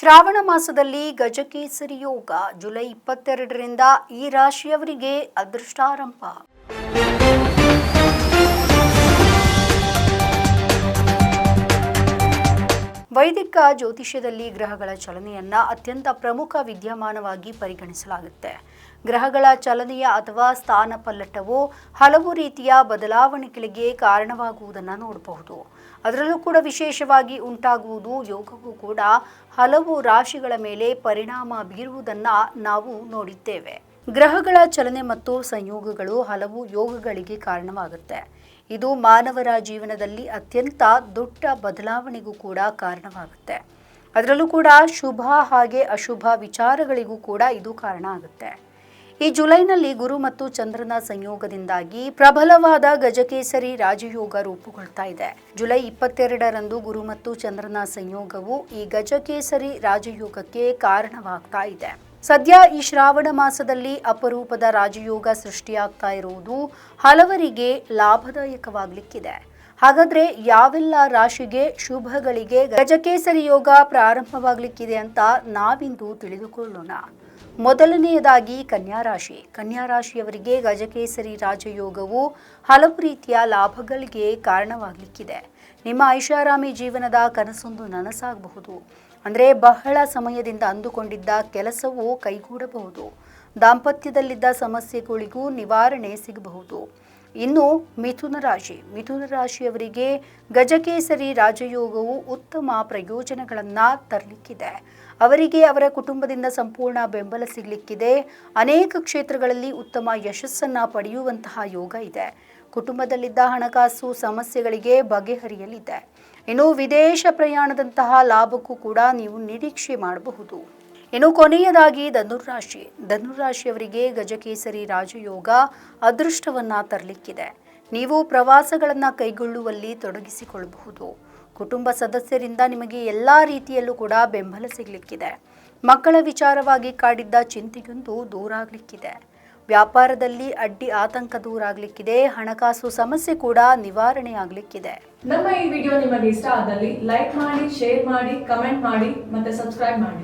ಶ್ರಾವಣ ಮಾಸದಲ್ಲಿ ಗಜಕೇಸರಿ ಯೋಗ ಜುಲೈ ಇಪ್ಪತ್ತೆರಡರಿಂದ ಈ ರಾಶಿಯವರಿಗೆ ಅದೃಷ್ಟಾರಂಭ ವೈದಿಕ ಜ್ಯೋತಿಷ್ಯದಲ್ಲಿ ಗ್ರಹಗಳ ಚಲನೆಯನ್ನ ಅತ್ಯಂತ ಪ್ರಮುಖ ವಿದ್ಯಮಾನವಾಗಿ ಪರಿಗಣಿಸಲಾಗುತ್ತೆ. ಗ್ರಹಗಳ ಚಲನೆಯ ಅಥವಾ ಸ್ಥಾನ ಪಲ್ಲಟವು ಹಲವು ರೀತಿಯ ಬದಲಾವಣೆಗಳಿಗೆ ಕಾರಣವಾಗುವುದನ್ನು ನೋಡಬಹುದು. ಅದರಲ್ಲೂ ಕೂಡ ವಿಶೇಷವಾಗಿ ಉಂಟಾಗುವುದು ಯೋಗವು ಕೂಡ ಹಲವು ರಾಶಿಗಳ ಮೇಲೆ ಪರಿಣಾಮ ಬೀರುವುದನ್ನು ನಾವು ನೋಡಿದ್ದೇವೆ. ಗ್ರಹಗಳ ಚಲನೆ ಮತ್ತು ಸಂಯೋಗಗಳು ಹಲವು ಯೋಗಗಳಿಗೆ ಕಾರಣವಾಗುತ್ತೆ. ಇದು ಮಾನವರ ಜೀವನದಲ್ಲಿ ಅತ್ಯಂತ ದೊಡ್ಡ ಬದಲಾವಣೆಗೂ ಕೂಡ ಕಾರಣವಾಗುತ್ತೆ. ಅದರಲ್ಲೂ ಕೂಡ ಶುಭ ಹಾಗೆ ಅಶುಭ ವಿಚಾರಗಳಿಗೂ ಕೂಡ ಇದು ಕಾರಣ ಆಗುತ್ತೆ. ಈ ಜುಲೈನಲ್ಲಿ ಗುರು ಮತ್ತು ಚಂದ್ರನ ಸಂಯೋಗದಿಂದಾಗಿ ಪ್ರಬಲವಾದ ಗಜಕೇಸರಿ ರಾಜಯೋಗ ರೂಪುಗೊಳ್ತಾ ಇದೆ. ಜುಲೈ ಇಪ್ಪತ್ತೆರಡರಂದು ಗುರು ಮತ್ತು ಚಂದ್ರನ ಸಂಯೋಗವು ಈ ಗಜಕೇಸರಿ ರಾಜಯೋಗಕ್ಕೆ ಕಾರಣವಾಗ್ತಾ ಇದೆ. ಸದ್ಯ ಈ ಶ್ರಾವಣ ಮಾಸದಲ್ಲಿ ಅಪರೂಪದ ರಾಜಯೋಗ ಸೃಷ್ಟಿಯಾಗ್ತಾ ಇರುವುದು ಹಲವರಿಗೆ ಲಾಭದಾಯಕವಾಗಲಿಕ್ಕಿದೆ. ಹಾಗಾದ್ರೆ ಯಾವೆಲ್ಲ ರಾಶಿಗೆ, ಶುಭಗಳಿಗೆ ಗಜಕೇಸರಿ ಯೋಗ ಪ್ರಾರಂಭವಾಗಲಿಕ್ಕಿದೆ ಅಂತ ನಾವಿಂದು ತಿಳಿದುಕೊಳ್ಳೋಣ. ಮೊದಲನೆಯದಾಗಿ ಕನ್ಯಾ ರಾಶಿ. ಕನ್ಯಾ ರಾಶಿಯವರಿಗೆ ಗಜಕೇಸರಿ ರಾಜಯೋಗವು ಹಲವು ರೀತಿಯ ಲಾಭಗಳಿಗೆ ಕಾರಣವಾಗಲಿಕ್ಕಿದೆ. ನಿಮ್ಮ ಐಷಾರಾಮಿ ಜೀವನದ ಕನಸೊಂದು ನನಸಾಗಬಹುದು. ಅಂದರೆ ಬಹಳ ಸಮಯದಿಂದ ಅಂದುಕೊಂಡಿದ್ದ ಕೆಲಸವು ಕೈಗೂಡಬಹುದು. ದಾಂಪತ್ಯದಲ್ಲಿದ್ದ ಸಮಸ್ಯೆಗಳಿಗೂ ನಿವಾರಣೆ ಸಿಗಬಹುದು. ಇನ್ನು ಮಿಥುನ ರಾಶಿ. ಮಿಥುನ ರಾಶಿಯವರಿಗೆ ಗಜಕೇಸರಿ ರಾಜಯೋಗವು ಉತ್ತಮ ಪ್ರಯೋಜನಗಳನ್ನು ತರಲಿಕ್ಕಿದೆ. ಅವರಿಗೆ ಅವರ ಕುಟುಂಬದಿಂದ ಸಂಪೂರ್ಣ ಬೆಂಬಲ ಸಿಗಲಿಕ್ಕಿದೆ. ಅನೇಕ ಕ್ಷೇತ್ರಗಳಲ್ಲಿ ಉತ್ತಮ ಯಶಸ್ಸನ್ನು ಪಡೆಯುವಂತಹ ಯೋಗ ಇದೆ. ಕುಟುಂಬದಲ್ಲಿದ್ದ ಹಣಕಾಸು ಸಮಸ್ಯೆಗಳಿಗೆ ಬಗೆಹರಿಯಲಿದೆ. ಇನ್ನು ವಿದೇಶ ಪ್ರಯಾಣದಂತಹ ಲಾಭಕ್ಕೂ ಕೂಡ ನೀವು ನಿರೀಕ್ಷೆ ಮಾಡಬಹುದು. ಇನ್ನು ಕೊನೆಯದಾಗಿ ಧನುರಾಶಿ ಧನುರಾಶಿಯವರಿಗೆ ಗಜಕೇಸರಿ ರಾಜಯೋಗ ಅದೃಷ್ಟವನ್ನ ತರಲಿಕ್ಕಿದೆ. ನೀವು ಪ್ರವಾಸಗಳನ್ನು ಕೈಗೊಳ್ಳುವಲ್ಲಿ ತೊಡಗಿಸಿಕೊಳ್ಳಬಹುದು. ಕುಟುಂಬ ಸದಸ್ಯರಿಂದ ನಿಮಗೆ ಎಲ್ಲ ರೀತಿಯಲ್ಲೂ ಕೂಡ ಬೆಂಬಲ ಸಿಗಲಿಕ್ಕಿದೆ. ಮಕ್ಕಳ ವಿಚಾರವಾಗಿ ಕಾಡಿದ್ದ ಚಿಂತೆಯೊಂದು ದೂರ ಆಗಲಿಕ್ಕಿದೆ ವ್ಯಾಪಾರದಲ್ಲಿ ಅಡ್ಡಿ ಆತಂಕ ದೂರ ಆಗ್ಲಿಕ್ಕಿದೆ ಹಣಕಾಸು ಸಮಸ್ಯೆ ಕೂಡ ನಿವಾರಣೆ ಆಗ್ಲಿಕ್ಕಿದೆ ನಮ್ಮ ಈ ವಿಡಿಯೋ ನಿಮಗೆ ಇಷ್ಟ ಆದಲ್ಲಿ ಲೈಕ್ ಮಾಡಿ, ಶೇರ್ ಮಾಡಿ, ಕಮೆಂಟ್ ಮಾಡಿ ಮತ್ತೆ ಸಬ್ಸ್ಕ್ರೈಬ್ ಮಾಡಿ.